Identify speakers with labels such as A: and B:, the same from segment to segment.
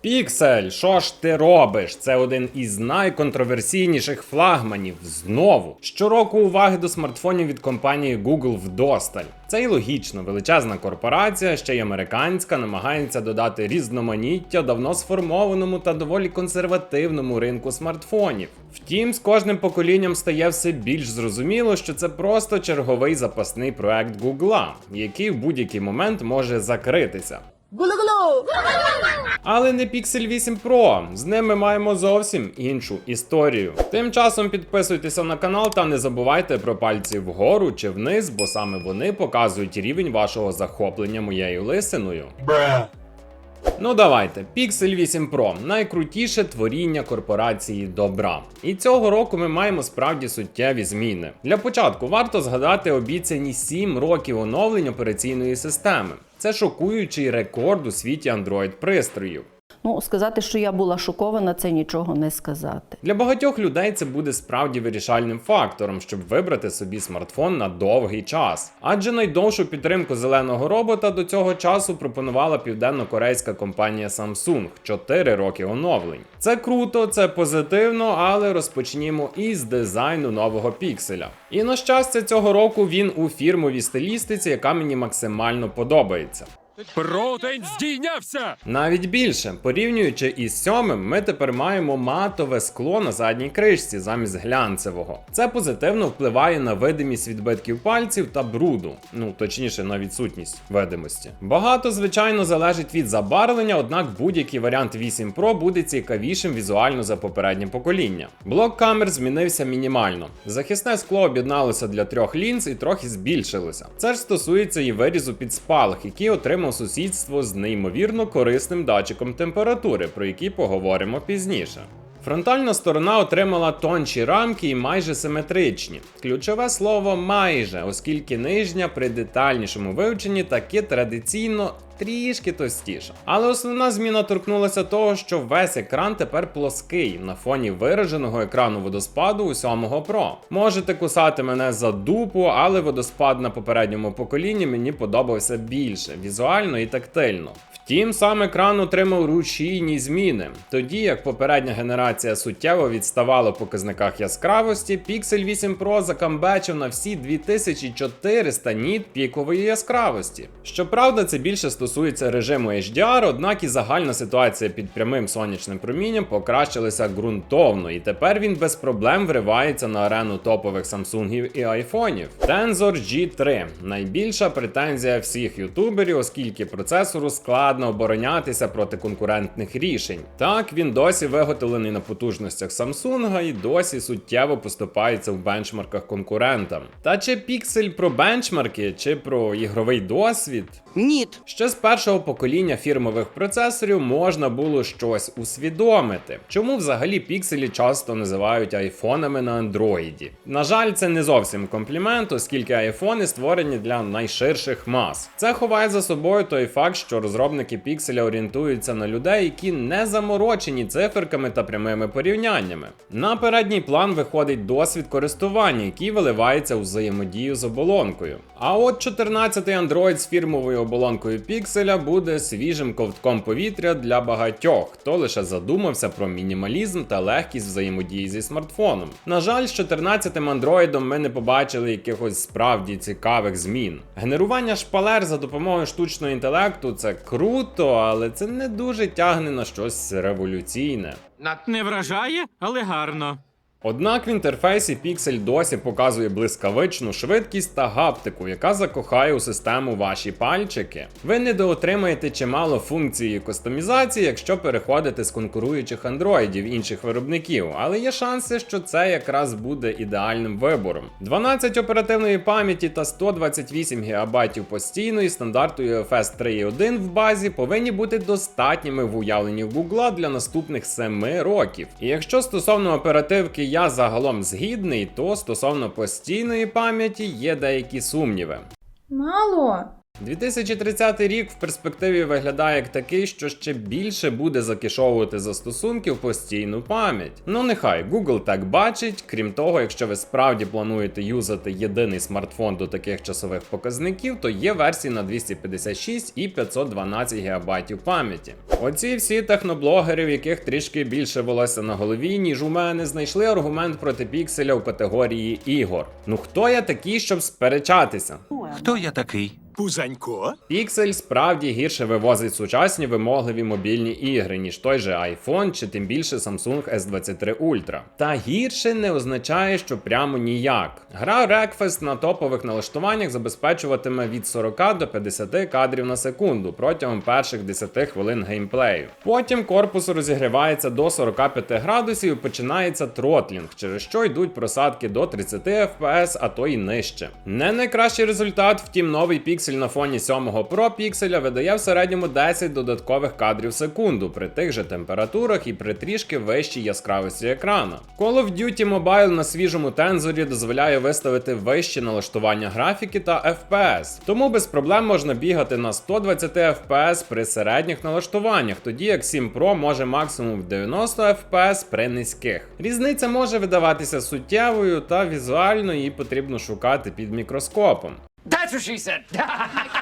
A: Піксель, що ж ти робиш? Це один із найконтроверсійніших флагманів. Знову щороку уваги до смартфонів від компанії Google вдосталь. Це й логічно, величезна корпорація, ще й американська, намагається додати різноманіття давно сформованому та доволі консервативному ринку смартфонів. Втім, з кожним поколінням стає все більш зрозуміло, що це просто черговий запасний проект Google, який в будь-який момент може закритися. Але не Pixel 8 Pro. З ним ми маємо зовсім іншу історію. Тим часом підписуйтеся на канал та не забувайте про пальці вгору чи вниз, бо саме вони показують рівень вашого захоплення моєю лисиною. Ну давайте, Pixel 8 Pro найкрутіше творіння корпорації добра. І цього року ми маємо справді суттєві зміни. Для початку варто згадати обіцяні 7 років оновлень операційної системи. Це шокуючий рекорд у світі Android пристроїв.
B: Ну, сказати, що я була шокована, це нічого не сказати.
A: Для багатьох людей це буде справді вирішальним фактором, щоб вибрати собі смартфон на довгий час. Адже найдовшу підтримку зеленого робота до цього часу пропонувала південно-корейська компанія Samsung 4 роки оновлень. Це круто, це позитивно, але розпочнімо із дизайну нового пікселя. І на щастя, цього року він у фірмовій стилістиці, яка мені максимально подобається.
C: Протень здійнявся!
A: Навіть більше, порівнюючи із сьомим, ми тепер маємо матове скло на задній кришці замість глянцевого. Це позитивно впливає на видимість відбитків пальців та бруду, ну точніше на відсутність видимості. Багато, звичайно, залежить від забарвлення, однак будь-який варіант 8 Pro буде цікавішим візуально за попереднє покоління. Блок камер змінився мінімально. Захисне скло об'єдналося для трьох лінз і трохи збільшилося. Це ж стосується і вирізу під спалах, який отримав сусідство з неймовірно корисним датчиком температури, про який поговоримо пізніше. Фронтальна сторона отримала тонші рамки і майже симетричні. Ключове слово майже, оскільки нижня при детальнішому вивченні таки традиційно трішки тостіша. Але основна зміна торкнулася того, що весь екран тепер плоский на фоні вираженого екрану водоспаду у 7 Pro. Можете кусати мене за дупу, але водоспад на попередньому поколінні мені подобався більше візуально і тактильно. Втім, сам екран отримав рушійні зміни. Тоді як попередня генерація суттєво відставала в показниках яскравості, Pixel 8 Pro закамбечив на всі 2400 ніт пікової яскравості. Щоправда, це більше стосується режиму HDR, однак і загальна ситуація під прямим сонячним промінням покращилася ґрунтовно, і тепер він без проблем вривається на арену топових Самсунгів і айфонів. Tensor G3 найбільша претензія всіх ютуберів, оскільки процесору складно оборонятися проти конкурентних рішень. Так, він досі виготовлений на потужностях Samsung і досі суттєво поступається в бенчмарках конкурентам. Та чи Pixel про бенчмарки, чи про ігровий досвід?
D: Ніт.
A: Ще з першого покоління фірмових процесорів можна було щось усвідомити. Чому взагалі пікселі часто називають айфонами на андроїді? На жаль, це не зовсім комплімент, оскільки айфони створені для найширших мас. Це ховає за собою той факт, що розробники пікселя орієнтуються на людей, які не заморочені циферками та прямими порівняннями. На передній план виходить досвід користування, який виливається у взаємодію з оболонкою. А от 14-й Android з фірмовою оболонкою пікселя буде свіжим ковтком повітря для багатьох, хто лише задумався про мінімалізм та легкість взаємодії зі смартфоном. На жаль, з 14-м Android ми не побачили якихось справді цікавих змін. Генерування шпалер за допомогою штучного інтелекту це круто, але це не дуже тягне на щось революційне.
C: Не вражає, але гарно.
A: Однак в інтерфейсі Pixel досі показує блискавичну швидкість та гаптику, яка закохає у систему ваші пальчики. Ви недоотримаєте чимало функції кастомізації, якщо переходите з конкуруючих андроїдів інших виробників, але є шанси, що це якраз буде ідеальним вибором. 12 оперативної пам'яті та 128 ГБ постійної стандарту UFS 3.1 в базі повинні бути достатніми в уявленні Google для наступних 7 років. І якщо стосовно оперативки я загалом згідний, то стосовно постійної пам'яті є деякі сумніви.
E: Мало.
A: 2030 рік в перспективі виглядає як такий, що ще більше буде закишовувати застосунків постійну пам'ять. Ну нехай Google так бачить. Крім того, якщо ви справді плануєте юзати єдиний смартфон до таких часових показників, то є версії на 256 і 512 ГБ пам'яті. Оці всі техноблогери, в яких трішки більше волосся на голові, ніж у мене, знайшли аргумент проти пікселя в категорії ігор. Ну хто я такий, щоб сперечатися?
D: Хто я такий?
E: Пузанько?
A: Pixel справді гірше вивозить сучасні вимогливі мобільні ігри, ніж той же iPhone чи тим більше Samsung S23 Ultra. Та гірше не означає, що прямо ніяк. Гра Wreckfest на топових налаштуваннях забезпечуватиме від 40 до 50 кадрів на секунду протягом перших 10 хвилин геймплею. Потім корпус розігрівається до 45 градусів і починається тротлінг, через що йдуть просадки до 30 FPS, а то й нижче. Не найкращий результат, втім, новий піксель на фоні 7 Pro пікселя видає в середньому 10 додаткових кадрів в секунду при тих же температурах і при трішки вищій яскравості екрана. Call of Duty Mobile на свіжому тензорі дозволяє виставити вищі налаштування графіки та FPS, тому без проблем можна бігати на 120 FPS при середніх налаштуваннях, тоді як 7 Pro може максимум в 90 FPS при низьких. Різниця може видаватися суттєвою, та візуально її потрібно шукати під мікроскопом. That's what she said.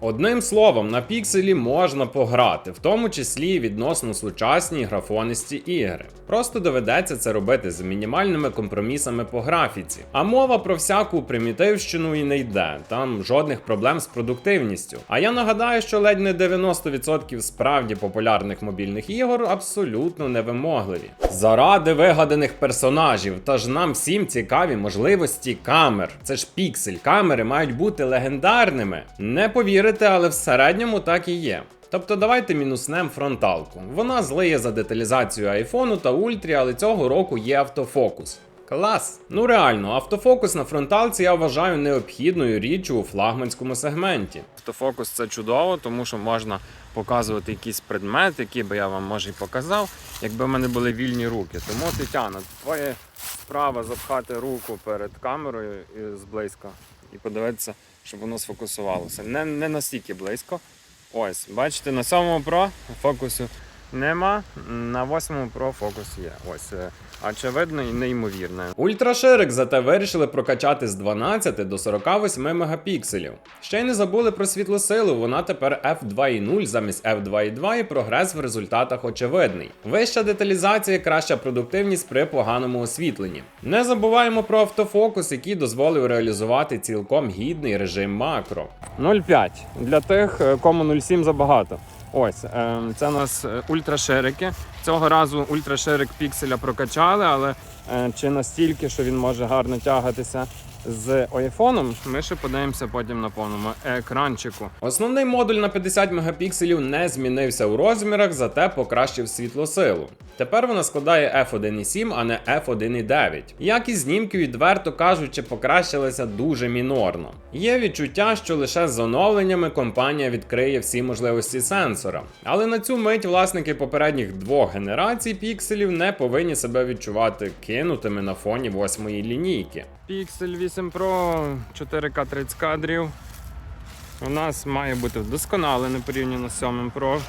A: Одним словом, на пікселі можна пограти, в тому числі відносно сучасні графонисті ігри. Просто доведеться це робити з мінімальними компромісами по графіці. А мова про всяку примітивщину і не йде, там жодних проблем з продуктивністю. А я нагадаю, що ледь не 90% справді популярних мобільних ігор абсолютно невимогливі. Заради вигаданих персонажів, та ж нам всім цікаві можливості камер. Це ж піксель, камери мають бути легендарними. Не повірите, але в середньому так і є. Тобто давайте мінуснем фронталку. Вона злиє за деталізацію айфону та ультрі, але цього року є автофокус. Клас! Ну реально, автофокус на фронталці я вважаю необхідною річчю у флагманському сегменті. Автофокус це чудово, тому що можна показувати якийсь предмет, який би я вам може і показав, якби в мене були вільні руки. Тому Тетяна, твоя справа запхати руку перед камерою і зблизька і подивитися, щоб воно сфокусувалося. Не, не настільки близько. Ось, бачите, на самому про фокусу нема, на 8 Pro фокус є. Ось. е, Очевидно і неймовірне. Ультраширик зате вирішили прокачати з 12 до 48 мегапікселів. Ще й не забули про світлосилу, вона тепер f2.0 замість f2.2 і прогрес в результатах очевидний. Вища деталізація, краща продуктивність при поганому освітленні. Не забуваємо про автофокус, який дозволив реалізувати цілком гідний режим макро. 0,5 для тих, е, кому 0,7 забагато. Ось, е, це у нас е, ультраширики. Цього разу ультраширик пікселя прокачали, але е, чи настільки, що він може гарно тягатися з айфоном, ми ще подивимося потім на повному екранчику. Основний модуль на 50 мегапікселів не змінився у розмірах, зате покращив світлосилу. Тепер вона складає f1.7, а не f1.9. Якість знімків, відверто кажучи, покращилася дуже мінорно. Є відчуття, що лише з оновленнями компанія відкриє всі можливості сенсора. Але на цю мить власники попередніх двох генерацій пікселів не повинні себе відчувати кинутими на фоні восьмої лінійки. Pixel 8 Pro 4К 30 кадрів. У нас має бути вдосконалене порівняно з 7 Pro.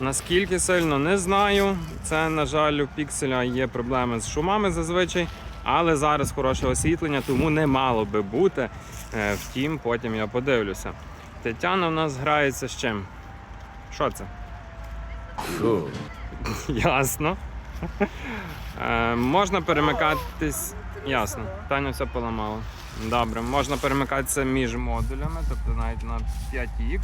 A: Наскільки сильно не знаю. Це, на жаль, у пікселя є проблеми з шумами зазвичай, але зараз хороше освітлення, тому не мало би бути. Е, Втім, потім я подивлюся. Тетяна в нас грається з чим? Що це? Ясно. Е, можна перемикатись. Ясно. Таня все поламала. Добре, можна перемикатися між модулями, тобто навіть на 5х.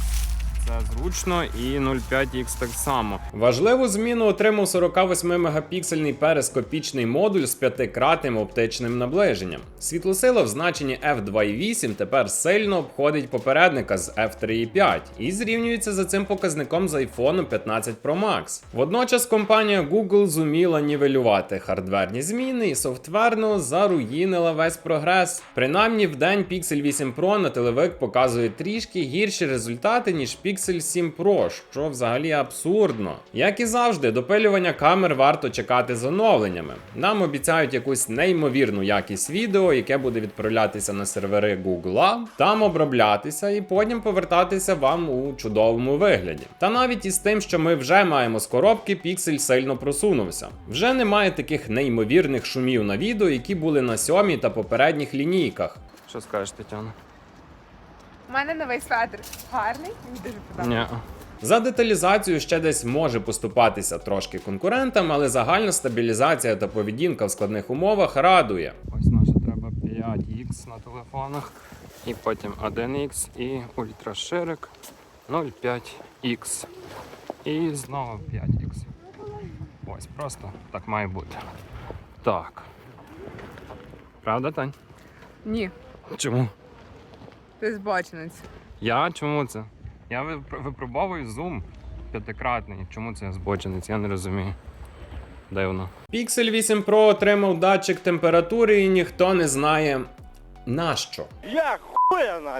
A: Це зручно і 0,5X так само. Важливу зміну отримав 48-мегапіксельний перископічний модуль з п'ятикратним оптичним наближенням. Світлосила в значенні f2.8 тепер сильно обходить попередника з f3.5 і зрівнюється за цим показником з iPhone 15 Pro Max. Водночас компанія Google зуміла нівелювати хардверні зміни і софтверно заруїнила весь прогрес. Принаймні в день Pixel 8 Pro на телевик показує трішки гірші результати, ніж Pixel Pixel 7 Pro, що взагалі абсурдно. Як і завжди, допилювання камер варто чекати з оновленнями. Нам обіцяють якусь неймовірну якість відео, яке буде відправлятися на сервери Google, там оброблятися і потім повертатися вам у чудовому вигляді. Та навіть із тим, що ми вже маємо з коробки, Pixel сильно просунувся. Вже немає таких неймовірних шумів на відео, які були на сьомій та попередніх лінійках. Що скажеш, Тетяна?
D: У мене новий светр. Гарний, мені дуже подобається.
A: Ні. За деталізацію ще десь може поступатися трошки конкурентам, але загальна стабілізація та поведінка в складних умовах радує. Ось наша треба 5X на телефонах, і потім 1X і ультраширик 0,5X. І знову 5X. Ось просто так має бути. Так. Правда, Тань?
D: Ні,
A: Чому?
D: Ти збочинець.
A: Я чому це? Я випр- випробовую зум п'ятикратний. Чому це я збочинець? Я не розумію. Дивно. Pixel 8 Pro отримав датчик температури і ніхто не знає нащо.
E: Я.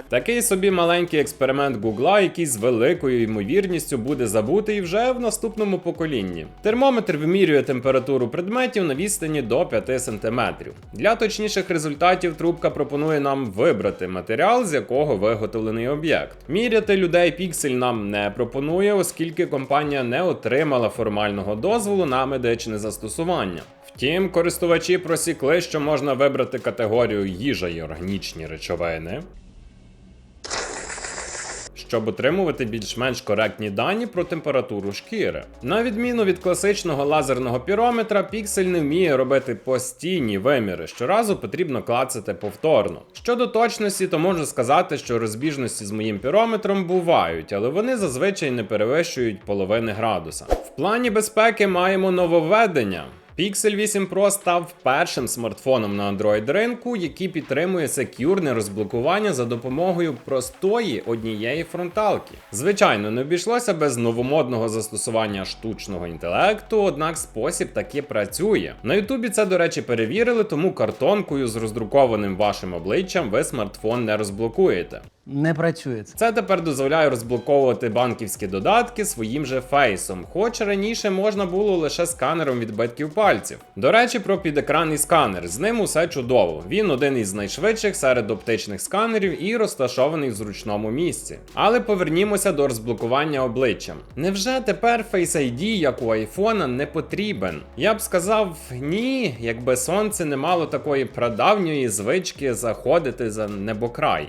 A: Такий собі маленький експеримент Гугла, який з великою ймовірністю буде забутий вже в наступному поколінні. Термометр вимірює температуру предметів на відстані до 5 см. Для точніших результатів трубка пропонує нам вибрати матеріал, з якого виготовлений об'єкт. Міряти людей Pixel нам не пропонує, оскільки компанія не отримала формального дозволу на медичне застосування. Втім, користувачі просікли, що можна вибрати категорію їжа і органічні речовини. Щоб отримувати більш-менш коректні дані про температуру шкіри. На відміну від класичного лазерного пірометра, Pixel не вміє робити постійні виміри. Щоразу потрібно клацати повторно. Щодо точності, то можу сказати, що розбіжності з моїм пірометром бувають, але вони зазвичай не перевищують половини градуса. В плані безпеки маємо нововведення. Pixel 8 Pro став першим смартфоном на Android ринку, який підтримує секюрне розблокування за допомогою простої однієї фронталки. Звичайно, не обійшлося без новомодного застосування штучного інтелекту, однак спосіб таки працює. На Ютубі це, до речі, перевірили, тому картонкою з роздрукованим вашим обличчям ви смартфон не розблокуєте.
F: Не працює це.
A: Тепер дозволяє розблоковувати банківські додатки своїм же фейсом, хоч раніше можна було лише сканером відбитків пальців. До речі, про підекранний сканер. З ним усе чудово. Він один із найшвидших серед оптичних сканерів і розташований в зручному місці. Але повернімося до розблокування обличчям. Невже тепер Face ID, як у айфона, не потрібен? Я б сказав ні, якби сонце не мало такої прадавньої звички заходити за небокрай.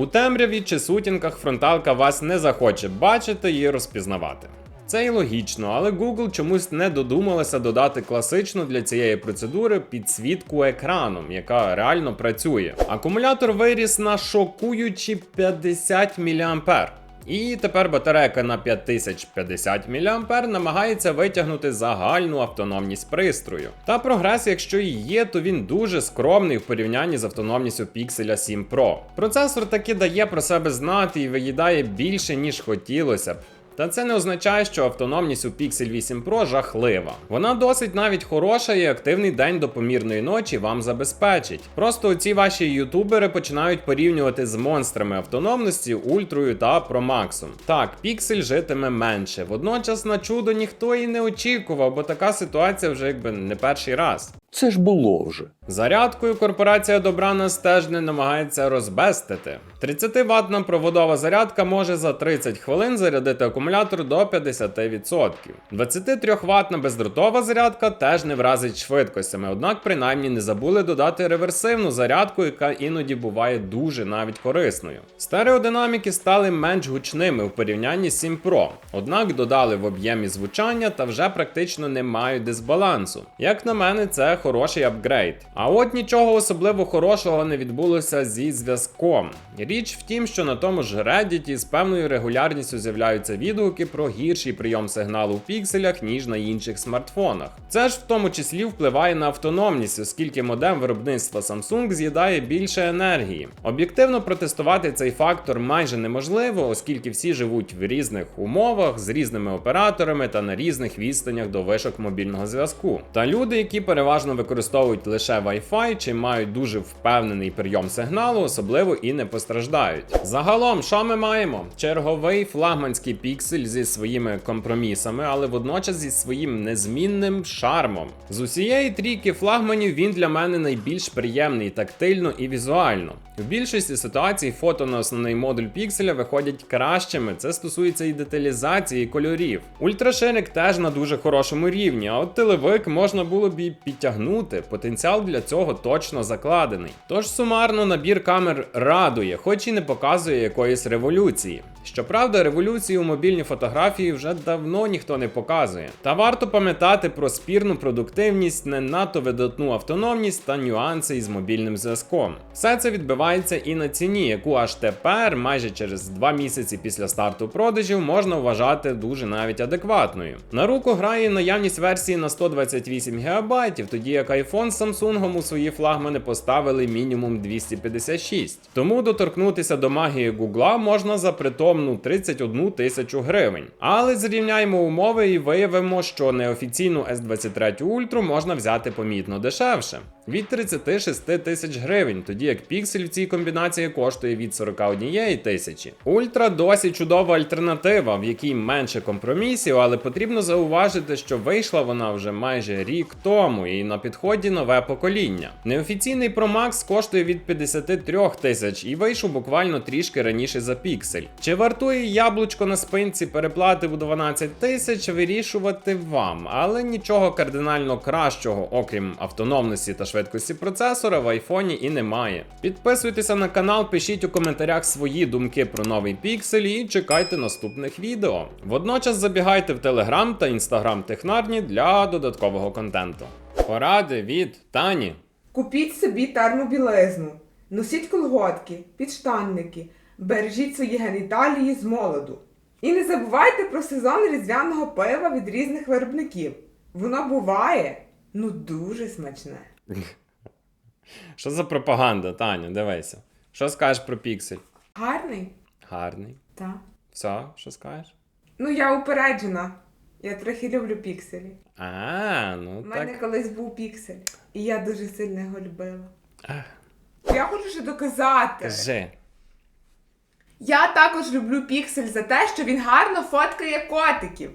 A: У темряві чи сутінках фронталка вас не захоче бачити і розпізнавати. Це й логічно, але Google чомусь не додумалася додати класичну для цієї процедури підсвітку екраном, яка реально працює. Акумулятор виріс на шокуючі 50 мА. І тепер батарейка на 5050 мА намагається витягнути загальну автономність пристрою. Та прогрес, якщо і є, то він дуже скромний в порівнянні з автономністю Pixel 7 Pro. Процесор таки дає про себе знати і виїдає більше, ніж хотілося б. Та це не означає, що автономність у Pixel 8 Pro жахлива. Вона досить навіть хороша і активний день до помірної ночі вам забезпечить. Просто ці ваші ютубери починають порівнювати з монстрами автономності Ультрою та Max. Так, Pixel житиме менше. Водночас на чудо ніхто і не очікував, бо така ситуація вже якби не перший раз.
G: Це ж було вже.
A: Зарядкою корпорація добра нас теж не намагається розбестити. 30 ватна проводова зарядка може за 30 хвилин зарядити акумулятор до 50%. 23 ватна бездротова зарядка теж не вразить швидкостями, однак принаймні не забули додати реверсивну зарядку, яка іноді буває дуже навіть корисною. Стереодинаміки стали менш гучними в порівнянні з 7 Pro, однак додали в об'ємі звучання та вже практично не мають дисбалансу. Як на мене, це хороший апгрейд. А от нічого особливо хорошого не відбулося зі зв'язком. Річ в тім, що на тому ж Reddit з певною регулярністю з'являються відгуки про гірший прийом сигналу в пікселях, ніж на інших смартфонах. Це ж в тому числі впливає на автономність, оскільки модем виробництва Samsung з'їдає більше енергії. Об'єктивно протестувати цей фактор майже неможливо, оскільки всі живуть в різних умовах з різними операторами та на різних відстанях до вишок мобільного зв'язку. Та люди, які переважно переважно використовують лише Wi-Fi чи мають дуже впевнений прийом сигналу, особливо і не постраждають. Загалом, що ми маємо? Черговий флагманський піксель зі своїми компромісами, але водночас зі своїм незмінним шармом. З усієї трійки флагманів він для мене найбільш приємний тактильно і візуально. В більшості ситуацій фото на основний модуль пікселя виходять кращими. Це стосується і деталізації і кольорів. Ультраширик теж на дуже хорошому рівні, а от телевик можна було б і підтягнути. Потенціал для цього точно закладений. Тож сумарно набір камер радує, хоч і не показує якоїсь революції. Щоправда, революції у мобільній фотографії вже давно ніхто не показує. Та варто пам'ятати про спірну продуктивність, не надто видатну автономність та нюанси із мобільним зв'язком. Все це відбивається і на ціні, яку аж тепер, майже через два місяці після старту продажів, можна вважати дуже навіть адекватною. На руку грає наявність версії на 128 ГБ, тоді як iPhone з Samsung у свої флагмани поставили мінімум 256. Тому доторкнутися до магії Гугла можна за притомну 31 тисячу гривень. Але зрівняємо умови і виявимо, що неофіційну S23 Ultra можна взяти помітно дешевше від 36 тисяч гривень, тоді як піксель в цій комбінації коштує від 41 тисячі. Ультра досі чудова альтернатива, в якій менше компромісів, але потрібно зауважити, що вийшла вона вже майже рік тому, і на підході нове покоління. Неофіційний Pro Max коштує від 53 тисяч і вийшов буквально трішки раніше за піксель. Чи вартує яблучко на спинці переплати в 12 тисяч вирішувати вам, але нічого кардинально кращого, окрім автономності та швидкості процесора, в айфоні і немає. Підписуйтеся на канал, пишіть у коментарях свої думки про новий піксель і чекайте наступних відео. Водночас забігайте в Телеграм та Інстаграм технарні для додаткового контенту. Поради від Тані.
E: Купіть собі термобілизну, носіть колготки, підштанники, бережіть свої геніталії з молоду. І не забувайте про сезон різдвяного пива від різних виробників. Воно буває ну дуже смачне.
A: Що за пропаганда, Таня? Дивися. Що скажеш про піксель?
E: Гарний?
A: Гарний.
E: Так.
A: Все, що скажеш?
E: Ну, я упереджена. Я трохи люблю пікселі.
A: А, ну
E: У мене
A: так.
E: колись був піксель, і я дуже сильно його любила.
A: Ах.
E: Я хочу ще доказати.
A: Кажи.
E: Я також люблю піксель за те, що він гарно фоткає котиків.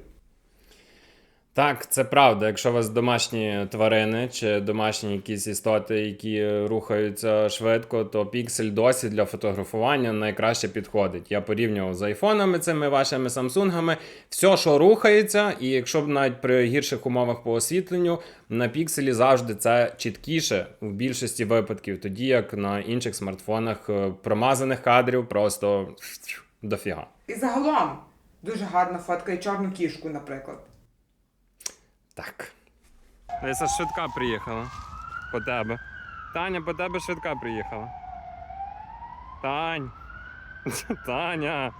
A: Так, це правда. Якщо у вас домашні тварини чи домашні якісь істоти, які рухаються швидко, то піксель досі для фотографування найкраще підходить. Я порівнював з айфонами цими вашими самсунгами. Все, що рухається, і якщо б навіть при гірших умовах по освітленню, на пікселі завжди це чіткіше в більшості випадків, тоді як на інших смартфонах е, промазаних кадрів просто дофіга.
E: І загалом дуже гарно фоткає чорну кішку, наприклад.
A: Так.
C: Леся швидка приїхала. По тебе. Таня, по тебе швидка приїхала. Тань. Таня.